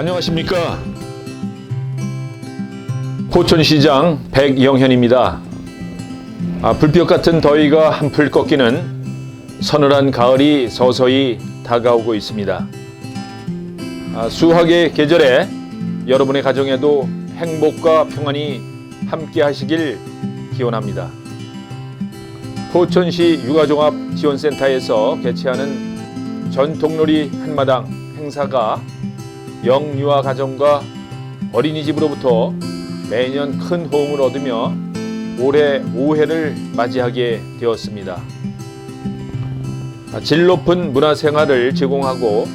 안녕하십니까. 포천시장 백영현입니다. 아, 불볕 같은 더위가 한풀 꺾이는 서늘한 가을이 서서히 다가오고 있습니다. 아, 수학의 계절에 여러분의 가정에도 행복과 평안이 함께 하시길 기원합니다. 포천시 육아종합 지원센터에서 개최하는 전통놀이 한마당 행사가 영유아 가정과 어린이집으로부터 매년 큰 호응을 얻으며 올해 5회를 맞이하게 되었습니다. 질 높은 문화생활을 제공하고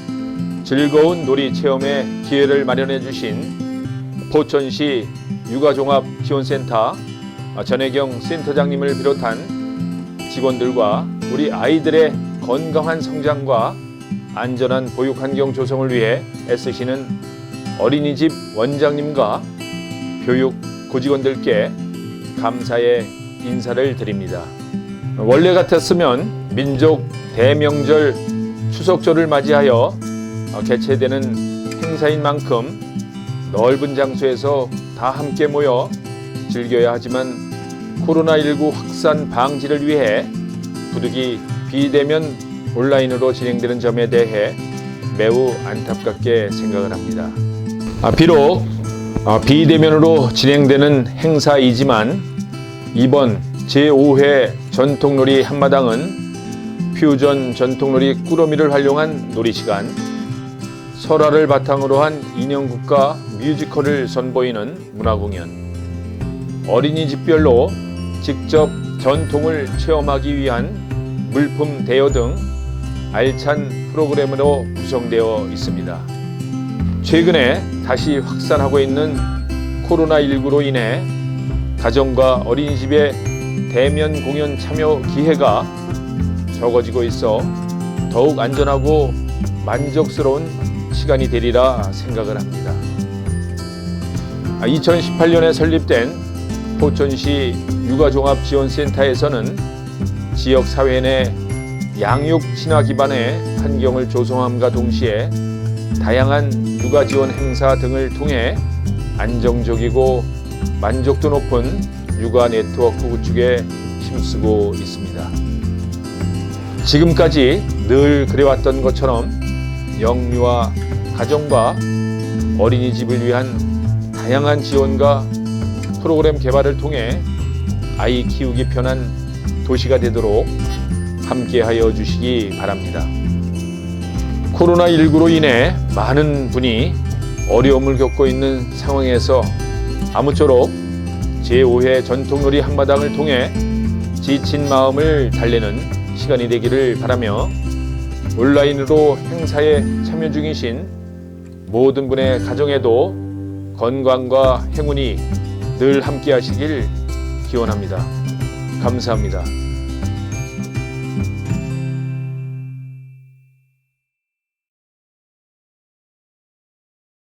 즐거운 놀이 체험의 기회를 마련해 주신 포천시 육아종합지원센터 전혜경 센터장님을 비롯한 직원들과 우리 아이들의 건강한 성장과 안전한 보육 환경 조성을 위해 애쓰시는 어린이집 원장님과 교육 고직원들께 감사의 인사를 드립니다. 원래 같았으면 민족 대명절 추석절을 맞이하여 개최되는 행사인 만큼 넓은 장소에서 다 함께 모여 즐겨야 하지만 코로나19 확산 방지를 위해 부득이 비대면 온라인으로 진행되는 점에 대해 매우 안타깝게 생각을 합니다. 아, 비록 아, 비대면으로 진행되는 행사이지만 이번 제5회 전통놀이 한마당은 퓨전 전통놀이 꾸러미를 활용한 놀이 시간, 설화를 바탕으로 한 인형극과 뮤지컬을 선보이는 문화공연, 어린이집별로 직접 전통을 체험하기 위한 물품 대여 등 알찬 프로그램으로 구성되어 있습니다. 최근에 다시 확산하고 있는 코로나19로 인해 가정과 어린이집의 대면 공연 참여 기회가 적어지고 있어 더욱 안전하고 만족스러운 시간이 되리라 생각을 합니다. 2018년에 설립된 포천시 육아종합지원센터에서는 지역 사회 내 양육 친화 기반의 환경을 조성함과 동시에 다양한 육아 지원 행사 등을 통해 안정적이고 만족도 높은 육아 네트워크 구축에 힘쓰고 있습니다. 지금까지 늘 그래왔던 것처럼 영유아 가정과 어린이집을 위한 다양한 지원과 프로그램 개발을 통해 아이 키우기 편한 도시가 되도록 함께하여 주시기 바랍니다. 코로나19로 인해 많은 분이 어려움을 겪고 있는 상황에서 아무쪼록 제5회 전통놀이 한마당을 통해 지친 마음을 달래는 시간이 되기를 바라며 온라인으로 행사에 참여 중이신 모든 분의 가정에도 건강과 행운이 늘 함께 하시길 기원합니다. 감사합니다.